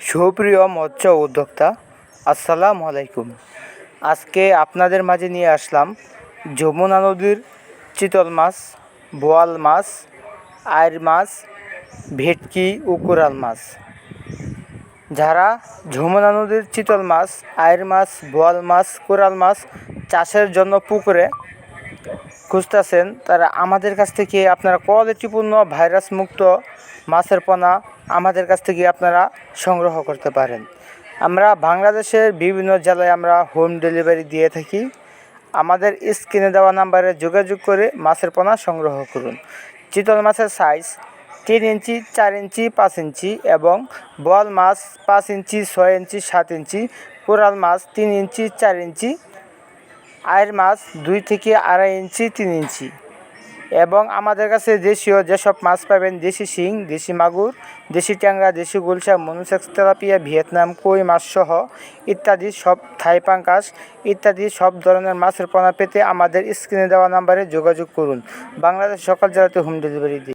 সুপ্রিয় মৎস্য উদ্যোক্তা, আসসালামু আলাইকুম। আজকে আপনাদের মাঝে নিয়ে আসলাম যমুনা নদীর চিতল মাছ, বোয়াল মাছ, আইর মাছ, ভেটকি ও কোরাল মাছ। যারা যমুনা নদীর চিতল মাছ আয়ের মাছ, বোয়াল মাছ কোরাল মাছ চাষের জন্য পুকুরে খুঁজতেছেন, তারা আমাদের কাছ থেকে আপনারা কোয়ালিটিপূর্ণ ভাইরাস মুক্ত মাছের পোনা আমাদের কাছ থেকে আপনারা সংগ্রহ করতে পারেন। আমরা বাংলাদেশের বিভিন্ন জেলায় আমরা হোম ডেলিভারি দিয়ে থাকি। আমাদের স্ক্রিনে দেওয়া নাম্বারে যোগাযোগ করে মাছের পোনা সংগ্রহ করুন। চিতল মাছের সাইজ তিন ইঞ্চি, চার ইঞ্চি, পাঁচ ইঞ্চি এবং বল মাছ পাঁচ ইঞ্চি, ছয় ইঞ্চি, সাত ইঞ্চি, কোরাল মাছ তিন ইঞ্চি, চার ইঞ্চি, আয়ের মাছ দুই থেকে আড়াই ইঞ্চি, তিন ইঞ্চি। এবং আমাদের কাছে দেশীয় যেসব মাছ পাবেন, দেশি শিং, দেশি মাগুর, দেশি ট্যাংরা, দেশি গুলশা মনুসেক্স তেলাপিয়া ভিয়েতনাম, কই মাছসহ ইত্যাদি সব থাই পাঙ্কাস ইত্যাদি সব ধরনের মাছের পোনা পেতে আমাদের স্ক্রিনে দেওয়া নাম্বারে যোগাযোগ করুন। বাংলাদেশ সকাল জেলাতে হোম ডেলিভারি দিই।